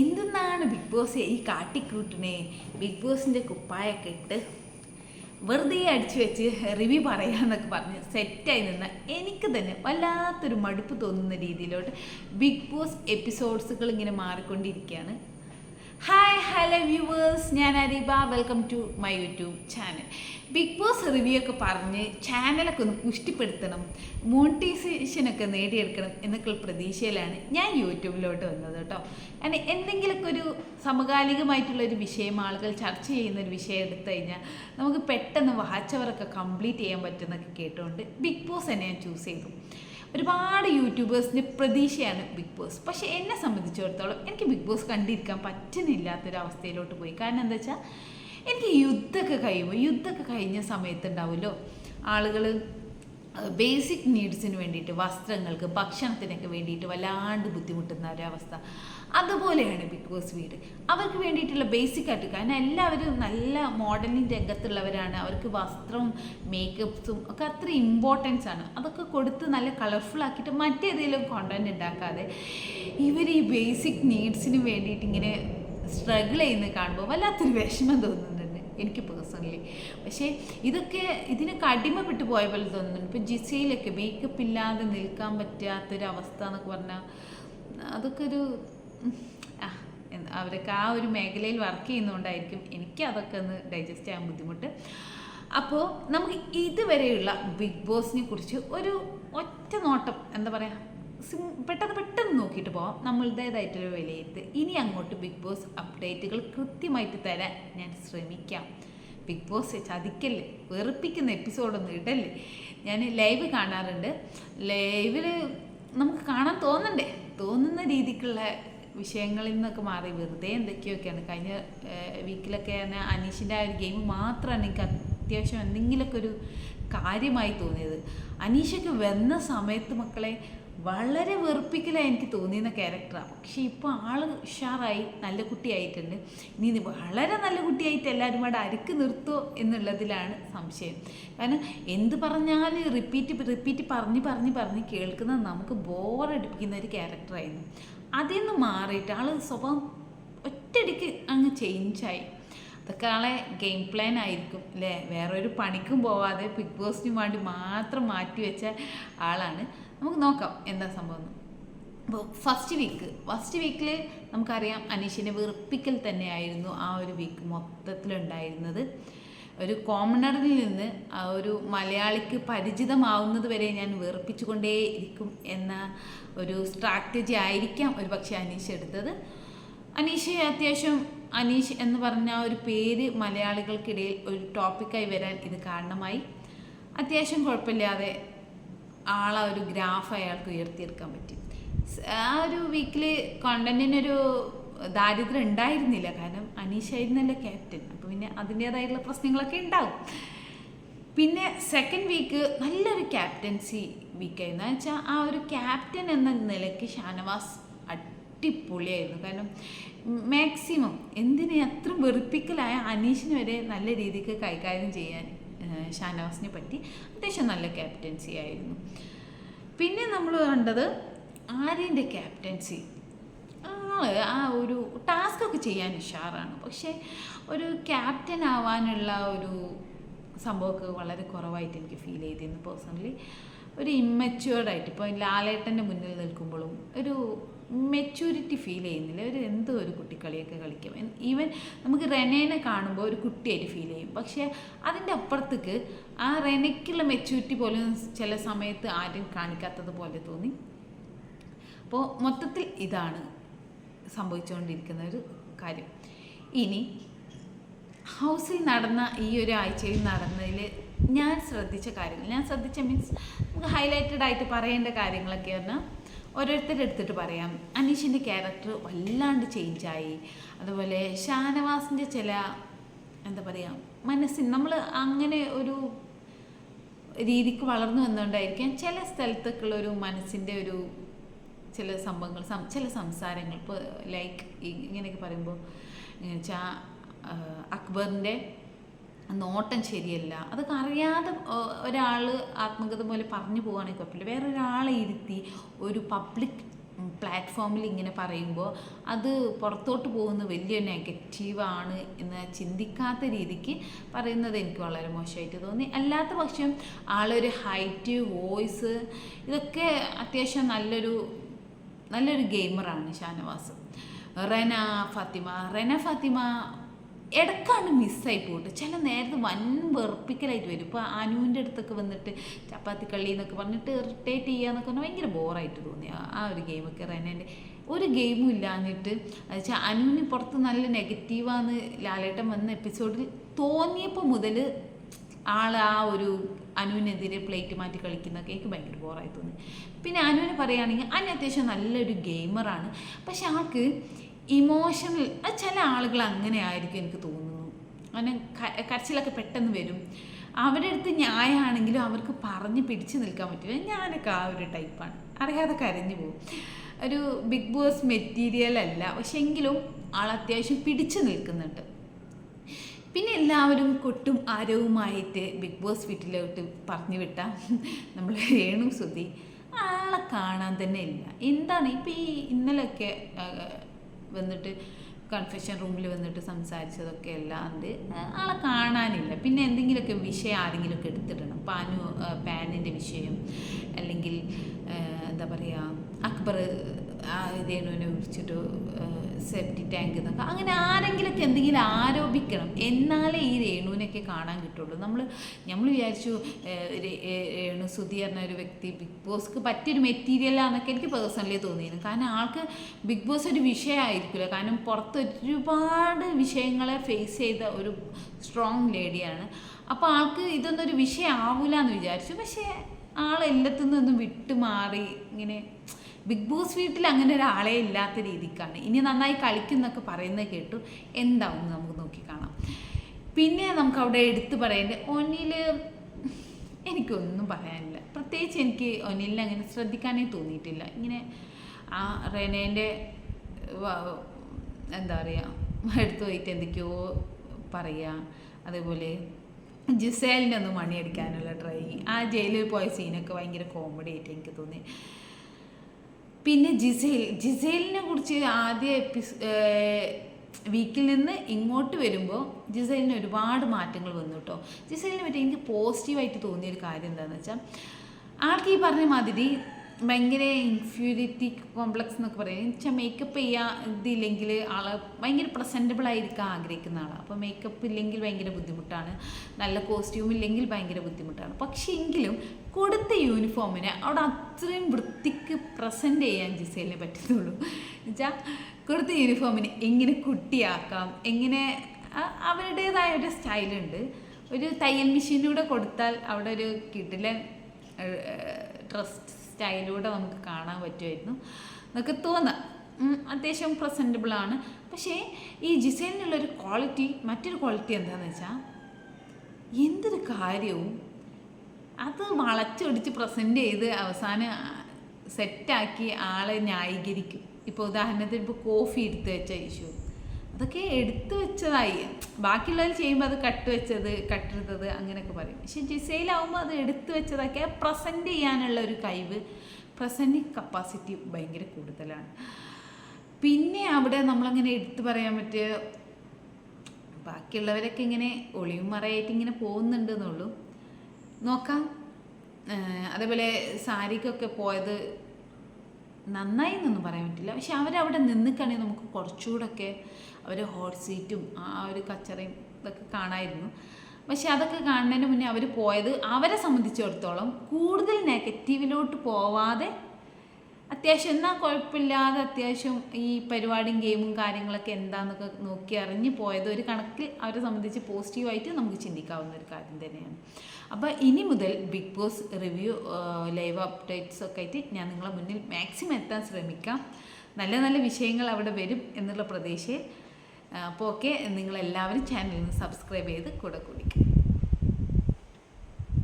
എന്തെന്നാണ് big boss ഈ കാട്ടിക്കൂട്ടിനെ big ബോസിന്റെ കുപ്പായൊക്കെ ഇട്ട് വെറുതെ അടിച്ചു വെച്ച് റിവ്യൂ പറയാന്നൊക്കെ പറഞ്ഞ് സെറ്റായി നിന്ന എനിക്ക് തന്നെ വല്ലാത്തൊരു മടുപ്പ് തോന്നുന്ന രീതിയിലോട്ട് ബിഗ് ബോസ് എപ്പിസോഡ്സുകൾ ഇങ്ങനെ മാറിക്കൊണ്ടിരിക്കുകയാണ്. ഹായ് ഹലോ വ്യൂവേഴ്സ് ഞാൻ Areeba. Welcome to my YouTube channel Bigg Boss review ഒക്കെ പറഞ്ഞ് ചാനലൊക്കെ ഒന്ന് പുഷ്ടിപ്പെടുത്തണം മോണിറ്റൈസേഷനൊക്കെ നേടിയെടുക്കണം എന്നൊക്കെയുള്ള പ്രതീക്ഷയിലാണ് ഞാൻ യൂട്യൂബിലോട്ട് വന്നത് കേട്ടോ. അങ്ങനെ എന്തെങ്കിലുമൊക്കെ ഒരു സമകാലികമായിട്ടുള്ള ഒരു വിഷയം ആളുകൾ ചർച്ച ചെയ്യുന്ന ഒരു വിഷയം എടുത്തു കഴിഞ്ഞാൽ നമുക്ക് പെട്ടെന്ന് വാച്ചവർക്കൊക്കെ കംപ്ലീറ്റ് ചെയ്യാൻ പറ്റുന്നൊക്കെ കേട്ടുകൊണ്ട് ബിഗ് ബോസ് തന്നെ ഞാൻ ചൂസ് ചെയ്തു. ഒരുപാട് യൂട്യൂബേഴ്സിന്റെ പ്രതീക്ഷയാണ് ബിഗ് ബോസ് പക്ഷേ എന്നെ സംബന്ധിച്ചിടത്തോളം എനിക്ക് ബിഗ് ബോസ് കണ്ടിരിക്കാൻ പറ്റുന്നില്ലാത്തൊരവസ്ഥയിലോട്ട് പോയി. കാരണം എന്താ വെച്ചാൽ എനിക്ക് യുദ്ധമൊക്കെ കഴിയുമ്പോൾ യുദ്ധമൊക്കെ കഴിഞ്ഞ സമയത്ത് ഉണ്ടാവുമല്ലോ ആളുകൾ ബേസിക് നീഡ്സിന് വേണ്ടിയിട്ട് വസ്ത്രങ്ങൾക്ക് ഭക്ഷണത്തിനൊക്കെ വേണ്ടിയിട്ട് വല്ലാണ്ട് ബുദ്ധിമുട്ടുന്ന ഒരവസ്ഥ. അതുപോലെയാണ് ബിഗ് ബോസ് വീട്. അവർക്ക് വേണ്ടിയിട്ടുള്ള ബേസിക് ആയിട്ട് കാരണം എല്ലാവരും നല്ല മോഡലിംഗ് രംഗത്തുള്ളവരാണ്. അവർക്ക് വസ്ത്രവും മേക്കപ്സും ഒക്കെ അത്ര ഇമ്പോർട്ടൻസ് ആണ്. അതൊക്കെ കൊടുത്ത് നല്ല കളർഫുൾ ആക്കിയിട്ട് മറ്റേതെങ്കിലും കോണ്ടന്റ് ഉണ്ടാക്കാതെ ഇവർ ഈ ബേസിക് നീഡ്സിന് വേണ്ടിയിട്ട് ഇങ്ങനെ സ്ട്രഗിൾ ചെയ്യുന്നത് കാണുമ്പോൾ വല്ലാത്തൊരു വിഷമം തോന്നുന്നുണ്ട് എനിക്ക് പേഴ്സണലി പക്ഷേ ഇതൊക്കെ ഇതിനൊക്കെ അടിമപ്പെട്ടു പോയ പോലെ തോന്നുന്നുണ്ട്. ഇപ്പോൾ ജിസയിലൊക്കെ മേക്കപ്പ് ഇല്ലാതെ നിൽക്കാൻ പറ്റാത്തൊരവസ്ഥ എന്നൊക്കെ പറഞ്ഞാൽ അതൊക്കെ ഒരു അവരൊക്കെ ആ ഒരു മേഖലയിൽ വർക്ക് ചെയ്യുന്നതുകൊണ്ടായിരിക്കും എനിക്ക് അതൊക്കെ ഒന്ന് ഡൈജസ്റ്റ് ചെയ്യാൻ ബുദ്ധിമുട്ട്. അപ്പോൾ നമുക്ക് ഇതുവരെയുള്ള ബിഗ് ബോസിനെ കുറിച്ച് ഒരു ഒറ്റ നോട്ടം എന്താ പറയുക പെട്ടെന്ന് പെട്ടെന്ന് നോക്കിയിട്ട് പോവാം. നമ്മളുടേതായിട്ടൊരു വിലയിരുത്ത് ഇനി അങ്ങോട്ട് ബിഗ് ബോസ് അപ്ഡേറ്റുകൾ കൃത്യമായിട്ട് തരാൻ ഞാൻ ശ്രമിക്കാം. ബിഗ് ബോസ് ചതിക്കല്ലേ? വെറുപ്പിക്കുന്ന എപ്പിസോഡൊന്നും ഇടല്ലേ? ഞാൻ ലൈവ് കാണാറുണ്ട്. ലൈവിൽ നമുക്ക് കാണാൻ തോന്നണ്ടേ? തോന്നുന്ന രീതിക്കുള്ള വിഷയങ്ങളിൽ നിന്നൊക്കെ മാറി. വെറുതെ എന്തൊക്കെയൊക്കെയാണ്? കഴിഞ്ഞ വീക്കിലൊക്കെ ഞാൻ അനീഷിന്റെ ആ ഒരു ഗെയിം മാത്രമാണ് എനിക്ക് അത്യാവശ്യം എന്തെങ്കിലുമൊക്കെ ഒരു കാര്യമായി തോന്നിയത്. അനീഷൊക്കെ വന്ന സമയത്ത് മക്കളെ വളരെ വെറുപ്പിക്കലായി എനിക്ക് തോന്നിയിരുന്ന ക്യാരക്ടറാണ് പക്ഷേ ഇപ്പോൾ ആൾ ഉഷാറായി നല്ല കുട്ടിയായിട്ടുണ്ട്. ഇനി വളരെ നല്ല കുട്ടിയായിട്ട് എല്ലാവരും കൂടെ അരുക്ക് നിർത്തുമോ എന്നുള്ളതിലാണ് സംശയം. കാരണം എന്ത് പറഞ്ഞാലും റിപ്പീറ്റ് റിപ്പീറ്റ് പറഞ്ഞ് പറഞ്ഞ് പറഞ്ഞ് കേൾക്കുന്നത് നമുക്ക് ബോറടിപ്പിക്കുന്ന ഒരു ക്യാരക്ടറായിരുന്നു അതിൽ നിന്ന് മാറിയിട്ട് ആൾ സ്വഭാവം ഒറ്റയടിക്ക് അങ്ങ് ചേഞ്ചായി അതൊക്കെ ആളെ ഗെയിം പ്ലാൻ ആയിരിക്കും അല്ലേ? വേറൊരു പണിക്കും പോവാതെ ബിഗ് ബോസിന് വേണ്ടി മാത്രം മാറ്റി വെച്ച ആളാണ്. നമുക്ക് നോക്കാം എന്താ സംഭവം അപ്പോൾ ഫസ്റ്റ് വീക്ക് ഫസ്റ്റ് വീക്കിൽ നമുക്കറിയാം അനീഷിനെ വെറുപ്പിക്കൽ തന്നെയായിരുന്നു ആ ഒരു വീക്ക് മൊത്തത്തിലുണ്ടായിരുന്നത്. ഒരു കോമണറിൽ നിന്ന് ആ ഒരു മലയാളിക്ക് പരിചിതമാവുന്നത് വരെ ഞാൻ വെറുപ്പിച്ചുകൊണ്ടേ ഇരിക്കും എന്ന ഒരു സ്ട്രാറ്റജി ആയിരിക്കാം ഒരു പക്ഷേ അനീഷ് എടുത്തത്. അനീഷ് അത്യാവശ്യം അനീഷ് എന്ന് പറഞ്ഞ ഒരു പേര് മലയാളികൾക്കിടയിൽ ഒരു ടോപ്പിക്കായി വരാൻ ഇത് കാരണമായി. അത്യാവശ്യം കുഴപ്പമില്ലാതെ ആളെ ഒരു ഗ്രാഫ് അയാൾക്ക് ഉയർത്തിയെടുക്കാൻ പറ്റി. ആ ഒരു വീക്കിൽ കോണ്ടന്റിനൊരു ദാരിദ്ര്യം ഉണ്ടായിരുന്നില്ല. കാരണം അനീഷ് ആയിരുന്നല്ലോ ക്യാപ്റ്റൻ. അപ്പോൾ പിന്നെ അതിന്റേതായിട്ടുള്ള പ്രശ്നങ്ങളൊക്കെ ഉണ്ടാവും. പിന്നെ സെക്കൻഡ് വീക്ക് നല്ലൊരു ക്യാപ്റ്റൻസി വീക്കായിരുന്നു എന്ന് വെച്ചാൽ ആ ഒരു ക്യാപ്റ്റൻ എന്ന നിലയ്ക്ക് ഷാനവാസ് അടിപൊളിയായിരുന്നു. കാരണം മാക്സിമം എന്തിനെ അത്ര വെറുപ്പിക്കലായ അനീഷിന് വരെ നല്ല രീതിക്ക് കൈകാര്യം ചെയ്യാൻ ഷാനവാസിനെ പറ്റി അത്യാവശ്യം നല്ല ക്യാപ്റ്റൻസി ആയിരുന്നു. പിന്നെ നമ്മൾ കണ്ടത് ആര്യന്റെ ക്യാപ്റ്റൻസി ആൾ ആ ഒരു ടാസ്കൊക്കെ ചെയ്യാൻ ഉഷാറാണ്. പക്ഷേ ഒരു ക്യാപ്റ്റൻ ആവാനുള്ള ഒരു സംഭവമൊക്കെ വളരെ കുറവായിട്ട് എനിക്ക് ഫീൽ ചെയ്തിരുന്നു പേഴ്സണലി ഒരു ഇമ്മച്ചുവേർഡായിട്ട് ഇപ്പോൾ ലാലേട്ടന്റെ മുന്നിൽ നിൽക്കുമ്പോഴും ഒരു മെച്യൂരിറ്റി ഫീൽ ചെയ്യുന്നില്ല. ഒരു എന്തോ ഒരു കുട്ടിക്കളിയൊക്കെ കളിക്കും. ഈവൻ നമുക്ക് റെനേനെ കാണുമ്പോൾ ഒരു കുട്ടിയായിട്ട് ഫീൽ ചെയ്യും. പക്ഷേ അതിന്റെ അപ്പുറത്തേക്ക് ആ റെനയ്ക്കുള്ള മെച്യൂരിറ്റി പോലും ചില സമയത്ത് ആരും കാണിക്കാത്തത് പോലെ തോന്നി. അപ്പോൾ മൊത്തത്തിൽ ഇതാണ് സംഭവിച്ചുകൊണ്ടിരിക്കുന്ന ഒരു കാര്യം. ഇനി ഹൗസിൽ നടന്ന ഈ ഒരു ആഴ്ചയിൽ നടന്നതിൽ ഞാൻ ശ്രദ്ധിച്ച കാര്യങ്ങൾ. ഞാൻ ശ്രദ്ധിച്ച മീൻസ് നമുക്ക് ഹൈലൈറ്റഡ് ആയിട്ട് പറയേണ്ട കാര്യങ്ങളൊക്കെ പറഞ്ഞാൽ ഓരോരുത്തരുടെ എടുത്തിട്ട് പറയാം. അനീഷിന്റെ ക്യാരക്ടർ വല്ലാണ്ട് ചേഞ്ചായി അതുപോലെ ഷാനവാസിന്റെ ചില എന്താ പറയുക മനസ്സിന് നമ്മൾ അങ്ങനെ ഒരു രീതിക്ക് വളർന്നു വന്നുകൊണ്ടായിരിക്കാം ചില സ്ഥലത്തൊക്കെയുള്ള ഒരു മനസ്സിന്റെ ഒരു ചില സംഭവങ്ങൾ ചില സംസാരങ്ങൾ ഇപ്പോൾ ലൈക്ക് ഇങ്ങനെയൊക്കെ പറയുമ്പോൾ വെച്ചാൽ അക്ബറിന്റെ നോട്ടം ശരിയല്ല. അതൊക്കെ അറിയാതെ ഒരാൾ ആത്മകഥ പോലെ പറഞ്ഞു പോവുകയാണെങ്കിൽ കുഴപ്പമില്ല. വേറെ ഒരാളെ ഇരുത്തി ഒരു പബ്ലിക് പ്ലാറ്റ്ഫോമിൽ ഇങ്ങനെ പറയുമ്പോൾ അത് പുറത്തോട്ട് പോകുന്ന വലിയ നെഗറ്റീവാണ് എന്ന് ചിന്തിക്കാത്ത രീതിക്ക് പറയുന്നത് എനിക്ക് വളരെ മോശമായിട്ട് തോന്നി. അല്ലാത്ത പക്ഷം ആളൊരു ഹൈറ്റ് വോയിസ് ഇതൊക്കെ അത്യാവശ്യം നല്ലൊരു നല്ലൊരു ഗെയിമറാണ് ഷാനവാസ്. റെന ഫാത്തിമ. റെന ഫാത്തിമ ഇടക്കാണ് മിസ്സായി പോയിട്ട്. ചില നേരത്തെ വൻ വെറുപ്പിക്കലായിട്ട് വരും. ഇപ്പോൾ അനുവിന്റെ അടുത്തൊക്കെ വന്നിട്ട് ചപ്പാത്തി കള്ളി എന്നൊക്കെ പറഞ്ഞിട്ട് ഇറിറ്റേറ്റ് ചെയ്യാന്നൊക്കെ പറഞ്ഞാൽ ഭയങ്കര ബോറായിട്ട് തോന്നി. ആ- ഒരു ഗെയിമൊക്കെ റെനേന്റെ ഒരു ഗെയിമും ഇല്ലാഞ്ഞിട്ട് വെച്ചാൽ അനുവിന് പുറത്ത് നല്ല നെഗറ്റീവാന്ന് ലാലേട്ടൻ വന്ന എപ്പിസോഡിൽ തോന്നിയപ്പോൾ മുതൽ ആൾ ആ ഒരു അനുവിനെതിരെ പ്ലേറ്റ് മാറ്റി കളിക്കുന്നതൊക്കെ എനിക്ക് ഭയങ്കര ബോറായി തോന്നി. പിന്നെ അനുവിന് പറയുകയാണെങ്കിൽ അനു അത്യാവശ്യം നല്ലൊരു ഗെയിമറാണ് പക്ഷെ ആൾക്ക് ഇമോഷണൽ അത് ചില ആളുകൾ അങ്ങനെ ആയിരിക്കും എനിക്ക് തോന്നുന്നു. അങ്ങനെ കരച്ചിലൊക്കെ പെട്ടെന്ന് വരും. അവരുടെ അടുത്ത് ന്യായമാണെങ്കിലും അവർക്ക് പറഞ്ഞ് പിടിച്ചു നിൽക്കാൻ പറ്റില്ല. ഞാനൊക്കെ ആ ഒരു ടൈപ്പാണ്. അറിയാതെ കരഞ്ഞു പോകും. ഒരു ബിഗ് ബോസ് മെറ്റീരിയൽ അല്ല. പക്ഷെ എങ്കിലും ആൾ അത്യാവശ്യം പിടിച്ചു നിൽക്കുന്നുണ്ട്. പിന്നെ എല്ലാവരും കൊട്ടും ആരവുമായിട്ട് ബിഗ് ബോസ് വീട്ടിലോട്ട് പറഞ്ഞു വിട്ട നമ്മൾ രേണു ശ്രുതി ആളെ കാണാൻ തന്നെ ഇല്ല. എന്താണ്? ഇപ്പം ഈ ഇന്നലെയൊക്കെ വന്നിട്ട് കൺഫെഷൻ റൂമിൽ വന്നിട്ട് സംസാരിച്ചതൊക്കെ അല്ലാണ്ട് ആളെ കാണാനില്ല. പിന്നെ എന്തെങ്കിലുമൊക്കെ വിഷയം ആരെങ്കിലുമൊക്കെ എടുത്തിടണം. പാനു പാനിന്റെ വിഷയം അല്ലെങ്കിൽ എന്താ പറയുക അക്ബർ രേണുവിനെ വിളിച്ചിട്ട് സെപ്റ്റി ടാങ്ക് എന്നൊക്കെ. അങ്ങനെ ആരെങ്കിലൊക്കെ എന്തെങ്കിലും ആരോപിക്കണം. എന്നാലേ ഈ രേണുവിനൊക്കെ കാണാൻ കിട്ടുള്ളൂ. നമ്മൾ നമ്മൾ വിചാരിച്ചു രേണു സുധി എന്ന ഒരു വ്യക്തി ബിഗ് ബോസ്ക്ക് പറ്റിയൊരു മെറ്റീരിയലാണെന്നൊക്കെ എനിക്ക് പേഴ്സണലി തോന്നിയിരുന്നു. കാരണം ആൾക്ക് ബിഗ് ബോസ് ഒരു വിഷയമായിരിക്കില്ല. കാരണം പുറത്ത് ഒരുപാട് വിഷയങ്ങളെ ഫേസ് ചെയ്ത ഒരു സ്ട്രോങ് ലേഡിയാണ് അപ്പോൾ ആൾക്ക് ഇതൊന്നും ഒരു വിഷയമാവില്ല എന്ന് വിചാരിച്ചു. പക്ഷേ ആൾ നിന്നും വിട്ടുമാറി ഇങ്ങനെ ബിഗ് ബോസ് വീട്ടിൽ അങ്ങനെ ഒരാളെ ഇല്ലാത്ത രീതിക്കാണ്. ഇനി നന്നായി കളിക്കുന്നൊക്കെ പറയുന്നത് കേട്ടു. എന്താവും നമുക്ക് നോക്കി കാണാം. പിന്നെ നമുക്ക് അവിടെ എടുത്തു പറയേണ്ടത് ഒന്നിൽ എനിക്കൊന്നും പറയാനില്ല. പ്രത്യേകിച്ച് എനിക്ക് ഒന്നിലിനെ അങ്ങനെ ശ്രദ്ധിക്കാനേ തോന്നിയിട്ടില്ല. ഇങ്ങനെ ആ റെനേന്റെ എന്താ പറയുക എടുത്തു പോയിട്ട് എന്തൊക്കെയോ പറയുക അതേപോലെ ജിസേലിനൊന്നും മണിയടിക്കാനുള്ള ട്രൈ. ആ ജയിലിൽ പോയ സീനൊക്കെ ഭയങ്കര കോമഡി ആയിട്ട് എനിക്ക് തോന്നി. പിന്നെ ജിസേൽ ജിസേലിനെ കുറിച്ച് ആദ്യ എപ്പിസോ വീക്കിൽ നിന്ന് ഇങ്ങോട്ട് വരുമ്പോൾ ജിസേലിന് ഒരുപാട് മാറ്റങ്ങൾ വന്നു കേട്ടോ ജിസേലിനെ പറ്റി എനിക്ക് പോസിറ്റീവായിട്ട് തോന്നിയൊരു കാര്യം എന്താണെന്ന് വെച്ചാൽ ആൾക്ക് ഈ പറഞ്ഞ മാതിരി ഭയങ്കര ഇൻഫ്യൂരിറ്റി കോംപ്ലക്സ് എന്നൊക്കെ പറയും. വെച്ചാൽ മേക്കപ്പ് ചെയ്യാ ഇതില്ലെങ്കിൽ ആൾ ഭയങ്കര പ്രസന്റബിൾ ആയിരിക്കാൻ ആഗ്രഹിക്കുന്ന ആളാണ് അപ്പോൾ മേക്കപ്പ് ഇല്ലെങ്കിൽ ഭയങ്കര ബുദ്ധിമുട്ടാണ്. നല്ല കോസ്റ്റ്യൂം ഇല്ലെങ്കിൽ ഭയങ്കര ബുദ്ധിമുട്ടാണ്. പക്ഷേ എങ്കിലും കൊടുത്ത യൂണിഫോമിനെ അവിടെ അത്രയും വൃത്തിക്ക് പ്രസന്റ് ചെയ്യാൻ ജിസേലിനെ പറ്റത്തുള്ളൂ. എന്നുവെച്ചാൽ കൊടുത്ത യൂണിഫോമിനെ എങ്ങനെ കുട്ടിയാക്കാം? എങ്ങനെ അവരുടേതായ ഒരു സ്റ്റൈലുണ്ട് ഒരു തയ്യൽ മെഷീനിലൂടെ കൊടുത്താൽ അവിടെ ഒരു കിടിലൻ ഡ്രസ് സ്റ്റൈലൂടെ നമുക്ക് കാണാൻ പറ്റുമായിരുന്നു. എന്നൊക്കെ തോന്നാം. അത്യാവശ്യം പ്രസന്റബിൾ ആണ്. പക്ഷേ ഈ ജിസൈലിനുള്ളൊരു ക്വാളിറ്റി മറ്റൊരു ക്വാളിറ്റി എന്താണെന്ന് വെച്ചാൽ എന്തൊരു കാര്യവും അത് വളച്ചൊടിച്ച് പ്രസന്റ് ചെയ്ത് അവസാനം സെറ്റാക്കി ആളെ ന്യായീകരിക്കും. ഇപ്പോൾ ഉദാഹരണത്തിന് ഇപ്പോൾ കോഫി എടുത്ത് വെച്ച ഇഷ്യൂ അതൊക്കെ എടുത്തു വെച്ചതായി. ബാക്കിയുള്ളവർ ചെയ്യുമ്പോൾ അത് കട്ട് വെച്ചത് കട്ടെടുത്തത് അങ്ങനെയൊക്കെ പറയും. പക്ഷെ ജിസയിലാവുമ്പോൾ അത് എടുത്തു വെച്ചതൊക്കെ പ്രസന്റ് ചെയ്യാനുള്ള ഒരു കഴിവ് പ്രസന്റിങ് കപ്പാസിറ്റി ഭയങ്കര കൂടുതലാണ്. പിന്നെ അവിടെ നമ്മളങ്ങനെ എടുത്തു പറയാൻ പറ്റിയ ബാക്കിയുള്ളവരൊക്കെ ഇങ്ങനെ ഒളിയും മറയായിട്ട് ഇങ്ങനെ പോകുന്നുണ്ട് എന്നുള്ളൂ നോക്കാം അതേപോലെ സാരിക്കൊക്കെ പോയത് നന്നായി എന്നൊന്നും പറയാൻ പറ്റില്ല. പക്ഷെ അവരവിടെ നിന്നിക്കാണെങ്കിൽ നമുക്ക് കുറച്ചുകൂടെയൊക്കെ അവർ ഹോട്ട് സീറ്റും ആ ഒരു കച്ചറയും ഇതൊക്കെ കാണായിരുന്നു. പക്ഷെ അതൊക്കെ കാണുന്നതിന് മുന്നേ അവർ പോയത് അവരെ സംബന്ധിച്ചിടത്തോളം കൂടുതൽ നെഗറ്റീവിലോട്ട് പോവാതെ അത്യാവശ്യം എന്നാൽ കുഴപ്പമില്ലാതെ അത്യാവശ്യം ഈ പരിപാടിയും ഗെയിമും കാര്യങ്ങളൊക്കെ എന്താണെന്നൊക്കെ നോക്കി അറിഞ്ഞ് പോയത് ഒരു കണക്കിൽ അവരെ സംബന്ധിച്ച് പോസിറ്റീവായിട്ട് നമുക്ക് ചിന്തിക്കാവുന്ന ഒരു കാര്യം തന്നെയാണ്. അപ്പോൾ ഇനി മുതൽ Bigg Boss review live updates ഒക്കെ ആയിട്ട് ഞാൻ നിങ്ങളെ മുന്നിൽ മാക്സിമം എത്താൻ ശ്രമിക്കാം. നല്ല നല്ല വിഷയങ്ങൾ അവിടെ വരും എന്നുള്ള പ്രതീക്ഷയിൽ അപ്പോൾ ഓക്കെ നിങ്ങളെല്ലാവരും ചാനലിൽ നിന്ന് സബ്സ്ക്രൈബ് ചെയ്ത് കൂടെ കൂടിക്കും.